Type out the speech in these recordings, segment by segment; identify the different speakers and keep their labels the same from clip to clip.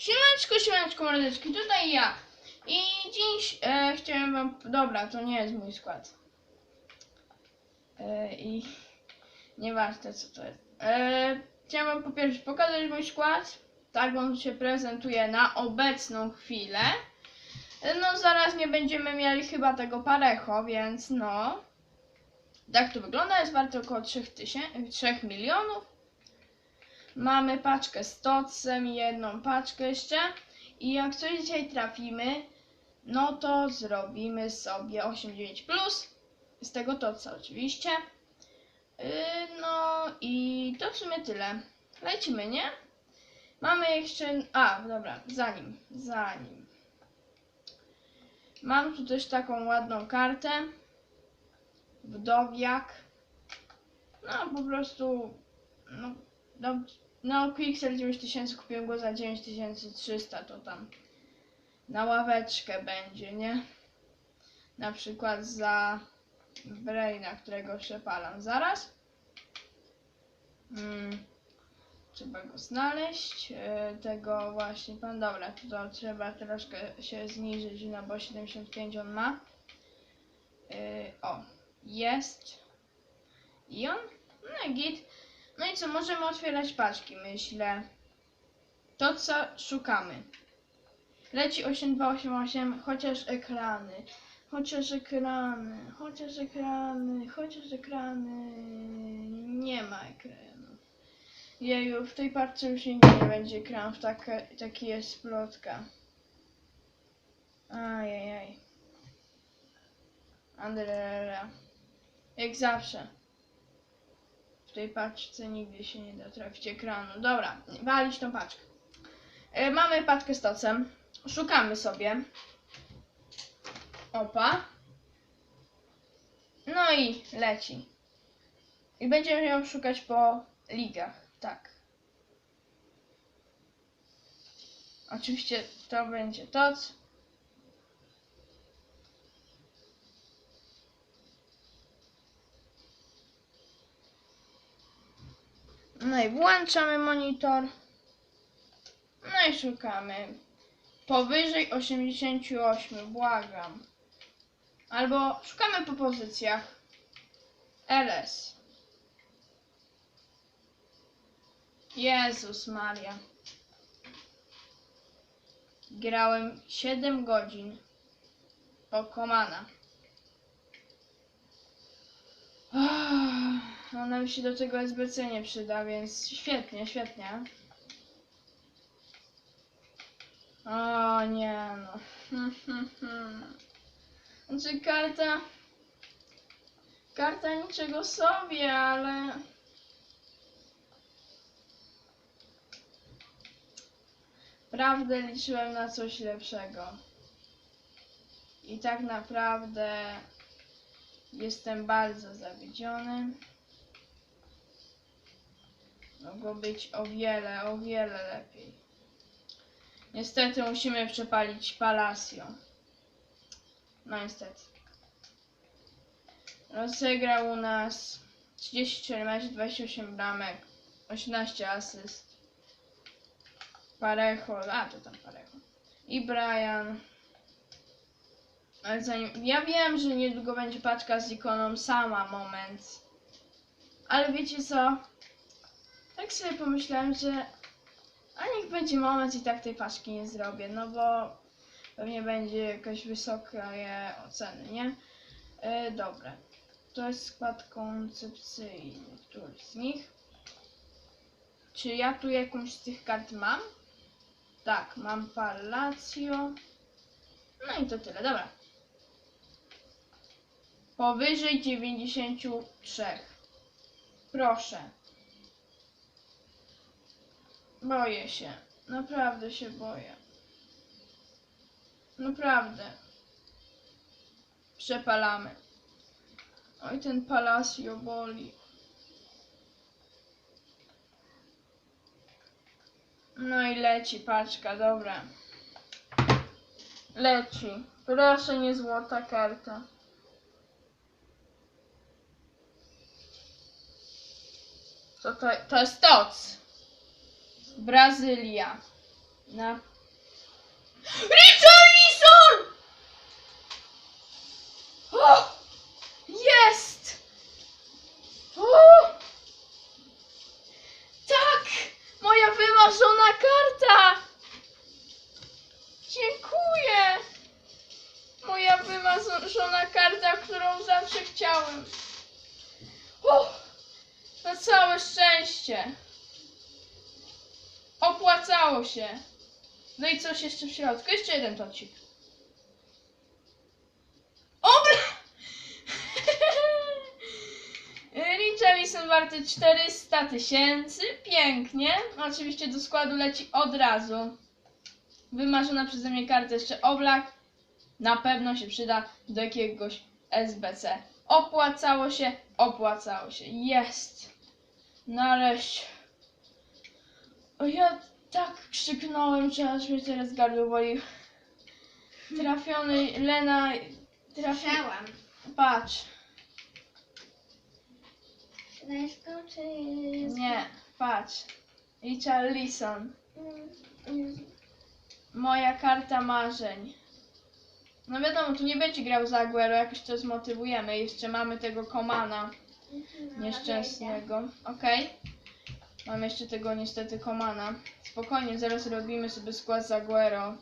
Speaker 1: Siemaneczko, siemaneczko, mordeczki, tutaj ja. I dziś e, chciałem wam... Dobra, to nie jest mój skład. E, I nieważne co to jest. E, chciałem wam po pierwsze pokazać mój skład. Tak on się prezentuje na obecną chwilę. No zaraz nie będziemy mieli chyba tego parecho, więc no. Tak to wygląda, jest warte około 3000, 3 milionów. Mamy paczkę z tocem, jedną paczkę jeszcze. I jak coś dzisiaj trafimy, no to zrobimy sobie 8-9 plus. Z tego toca oczywiście. Yy, no i to w sumie tyle. Lecimy, nie? Mamy jeszcze... A, dobra, zanim, zanim. Mam tu też taką ładną kartę. Wdowiak. No po prostu... No, no, no Quicksell 9000 kupiłem go za 9300, to tam na ławeczkę będzie, nie? Na przykład za Braina, którego przepalam zaraz. Mm, trzeba go znaleźć. E, tego właśnie pan. Dobra, to trzeba troszkę się zniżyć, no bo 75 on ma. E, o, jest. I on? No git. No i co, możemy otwierać paczki, myślę. To co szukamy. Leci 8288, chociaż ekrany. Chociaż ekrany, chociaż ekrany, chociaż ekrany. Nie ma ekranu. Jeju, w tej paczce już nigdy nie będzie ekranów, taka, taki jest plotka. Ajajaj. Andrea. Jak zawsze. W tej paczce nigdy się nie da trafić ekranu. Dobra, walić tą paczkę. E, mamy paczkę z tocem. Szukamy sobie. Opa. No i leci. I będziemy ją szukać po ligach. Tak. Oczywiście to będzie toc. No i włączamy monitor. No i szukamy. Powyżej 88, błagam. Albo szukamy po pozycjach. LS. Jezus Maria. Grałem 7 godzin. Pokomana. Ona mi się do tego SBC nie przyda, więc świetnie, świetnie. O nie no. Znaczy karta... Karta niczego sobie, ale... Prawdę liczyłem na coś lepszego. I tak naprawdę jestem bardzo zawiedziony. Mogło być o wiele, o wiele lepiej. Niestety musimy przepalić Palacio. No niestety. Rozegrał u nas 34 meczy, 28 bramek, 18 asyst. Parejo, a to tam Parejo. I Brian. Ale zanim, ja wiem, że niedługo będzie paczka z ikoną sama, moment. Ale wiecie co? Tak sobie pomyślałem, że a niech będzie moment i tak tej paczki nie zrobię, no bo pewnie będzie jakaś wysoka je oceny, nie? E, dobra. To jest skład koncepcyjny, który z nich. Czy ja tu jakąś z tych kart mam? Tak, mam Palacio. No i to tyle, dobra. Powyżej 93. Proszę. Boję się. Naprawdę się boję. Naprawdę. Przepalamy. Oj, ten Palacio boli. No i leci paczka, dobra. Leci. Proszę, nie złota karta. To, to, to jest toc. Brazylia. Na... Richarlison! Jest! O! Tak! Moja wymarzona karta! Dziękuję! Moja wymarzona karta, którą zawsze chciałem. O! Na całe szczęście! Opłacało się! No i coś jeszcze w środku? Jeszcze jeden tocik. Obra! Richarlison warty 400 tysięcy. Pięknie. Oczywiście do składu leci od razu. Wymarzona przeze mnie karta jeszcze oblak. Na pewno się przyda do jakiegoś SBC. Opłacało się, opłacało się. Jest. Nareszcie. O, ja tak krzyknąłem, że aż mnie teraz gardło boli. Trafiony Lena. Trafi...
Speaker 2: Słyszałam.
Speaker 1: Patrz.
Speaker 2: Leszko czy...
Speaker 1: Nie, patrz. Richarlison.
Speaker 2: Mm,
Speaker 1: Moja karta marzeń. No wiadomo, tu nie będzie grał za Aguero, jakoś to zmotywujemy. Jeszcze mamy tego Komana
Speaker 2: no,
Speaker 1: nieszczęsnego. Okej. Mam jeszcze tego niestety Komana. Spokojnie, zaraz robimy sobie skład z Aguero.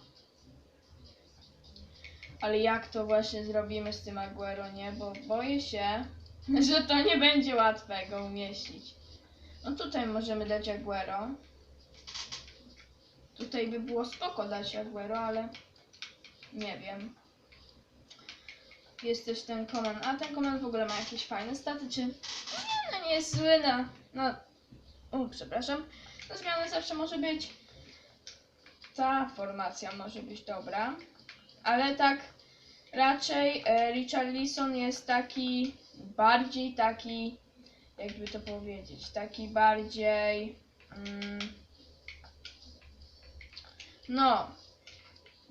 Speaker 1: Ale jak to właśnie zrobimy z tym Aguero, nie? Bo boję się, że to nie będzie łatwe go umieścić. No tutaj możemy dać Aguero. Tutaj by było spoko dać Aguero, ale nie wiem. Jest też ten Coman. A ten Coman w ogóle ma jakieś fajne staty, czy... Nie, no nie jest zły na... No... U, przepraszam. Na zmianę zawsze może być... Ta formacja może być dobra. Ale tak raczej e, Richarlison jest taki... Bardziej taki... Jakby to powiedzieć? Taki bardziej... Mm, no,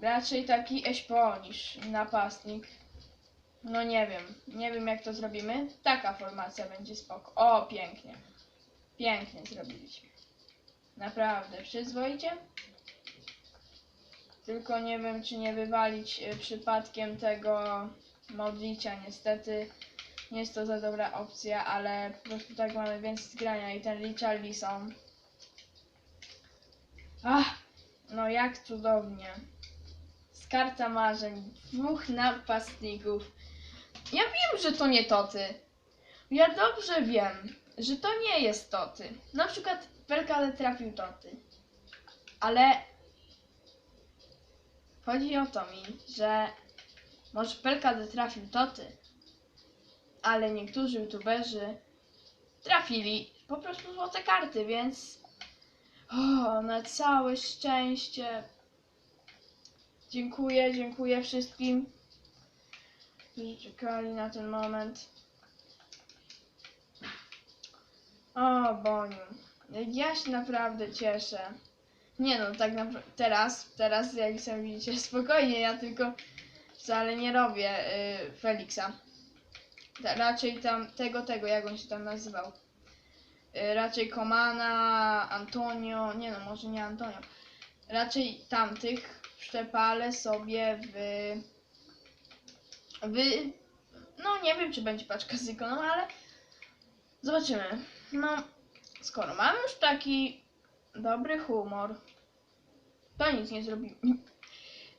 Speaker 1: raczej taki Eśpo niż napastnik. No nie wiem, nie wiem jak to zrobimy. Taka formacja będzie spoko. O, pięknie. Pięknie zrobiliśmy. Naprawdę, przyzwoicie? Tylko nie wiem, czy nie wywalić y, przypadkiem tego modlicia. Niestety nie jest to za dobra opcja, ale po prostu tak mamy więcej zgrania i ten Richarlison. Ach, no jak cudownie. Z karta marzeń. Dwóch napastników. Ja wiem, że to nie Toty. Ja dobrze wiem, że to nie jest Toty. Na przykład Pelkale trafił Toty. Ale chodzi o to mi, że może Pelkale trafił Toty, ale niektórzy youtuberzy trafili po prostu złote karty, więc o, na całe szczęście. Dziękuję, dziękuję wszystkim, którzy czekali na ten moment. O, Boniu. Ja się naprawdę cieszę. Nie no, tak naprawdę teraz, teraz jak sami widzicie, spokojnie, ja tylko wcale nie robię y, Feliksa. Ta, raczej tam tego, tego, jak on się tam nazywał. Y, raczej Komana, Antonio, nie no, może nie Antonio. Raczej tamtych szczepalę sobie w... w... No nie wiem, czy będzie paczka z ikoną, ale zobaczymy. No, skoro mamy już taki dobry humor, to nic nie zrobimy.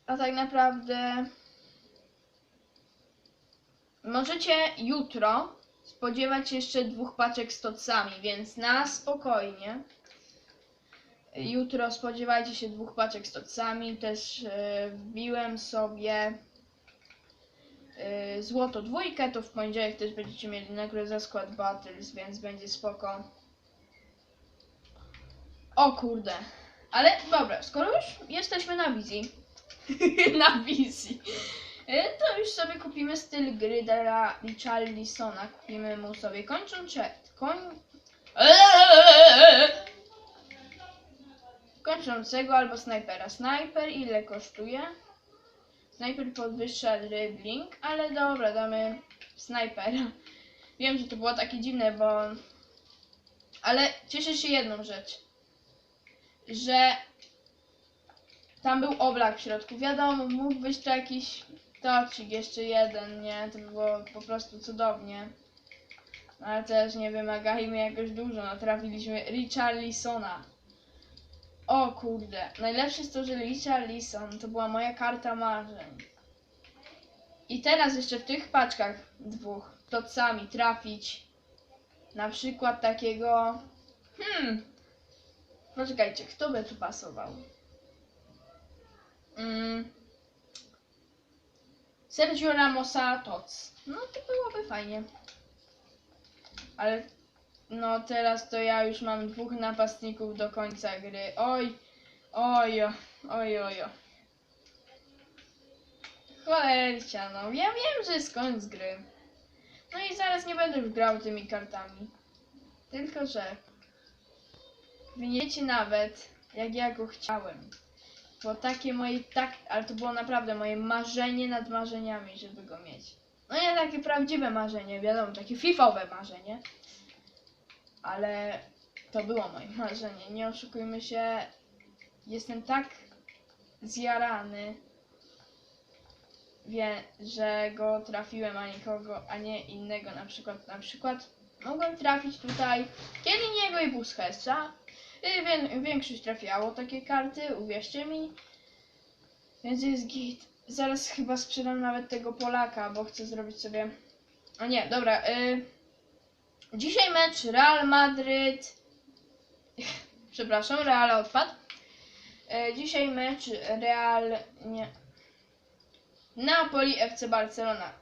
Speaker 1: A tak naprawdę możecie jutro spodziewać się jeszcze dwóch paczek z tocami, więc na spokojnie. Jutro spodziewajcie się dwóch paczek z tocami. Też e, wbiłem sobie złoto dwójkę, to w poniedziałek też będziecie mieli nagrodę za skład Battles, więc będzie spoko. O kurde. Ale dobra, skoro już jesteśmy na wizji. na wizji. e, To już sobie kupimy styl gry dla Richarlisona. Kupimy mu sobie kończą czet. Koń... Kończącego albo snajpera. Snajper ile kosztuje? Snajper podwyższa dribbling, ale dobra, damy snajpera. Wiem, że to było takie dziwne, bo... Ale cieszę się jedną rzecz. Że Tam był oblak w środku. Wiadomo, mógł być to jakiś tocik, jeszcze jeden, nie? To by było po prostu cudownie. No, Ale też nie wymagajmy jakoś dużo. No, trafiliśmy Richarlisona. O kurde. Najlepsze jest to, że Richarlison to była moja karta marzeń. I teraz jeszcze w tych paczkach dwóch tocami trafić na przykład takiego... Hmm. Poczekajcie, kto by tu pasował? Mm. Sergio Ramosa Tots. No to byłoby fajnie. Ale no teraz to ja już mam dwóch napastników do końca gry. Oj, oj, oj, oj. Cholercia, no. Ja wiem, że jest koniec gry. No i zaraz nie będę już grał tymi kartami. Tylko, że wiecie nawet, jak ja go chciałem. Bo takie moje, tak, ale to było naprawdę moje marzenie nad marzeniami, żeby go mieć. No nie takie prawdziwe marzenie, wiadomo, takie fifowe marzenie. Ale to było moje marzenie, nie oszukujmy się. Jestem tak zjarany, wie, że go trafiłem, a nikogo, a nie innego. Na przykład, na przykład mogłem trafić tutaj kiedy niego i Wię, większość trafiało takie karty, uwierzcie mi. Więc jest git. Zaraz chyba sprzedam nawet tego Polaka, bo chcę zrobić sobie... O nie, dobra. Y... Dzisiaj mecz Real Madryt. Przepraszam, Real odpadł. Y, dzisiaj mecz Real... Nie. Napoli FC Barcelona.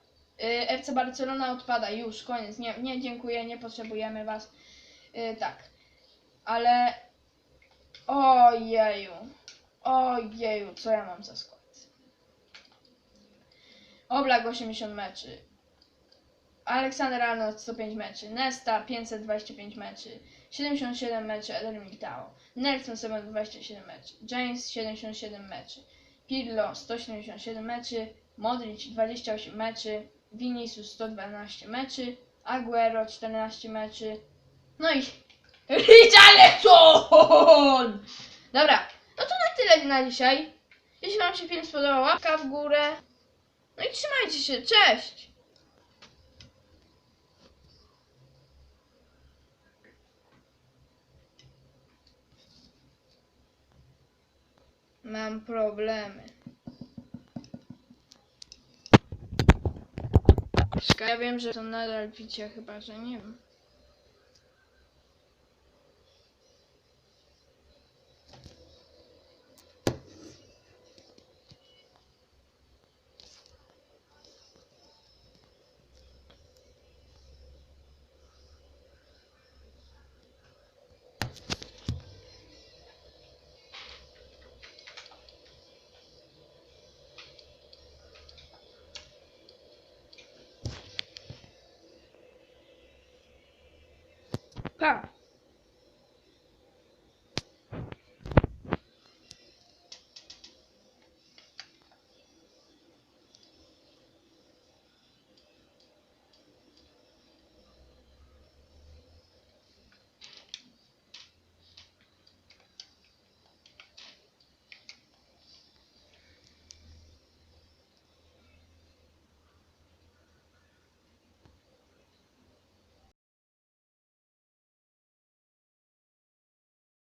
Speaker 1: Y, FC Barcelona odpada już, koniec. Nie, nie dziękuję, nie potrzebujemy was. Y, tak. Ale. Ojeju. Ojeju, co ja mam za skład? Oblak 80 meczy. Aleksander Arnold 105 meczy. Nesta 525 meczy. 77 meczy Eder Militao. Nelson 727 meczy. James 77 meczy. Pirlo 177 meczy. Modric 28 meczy. Vinicius 112 meczy. Aguero 14 meczy. No i Richarlison! Dobra, no to na tyle na dzisiaj. Jeśli Wam się film spodobał, łapka w górę. No i trzymajcie się, cześć! Mam problemy. Ja wiem, że to nadal picie, chyba że nie wiem. Go.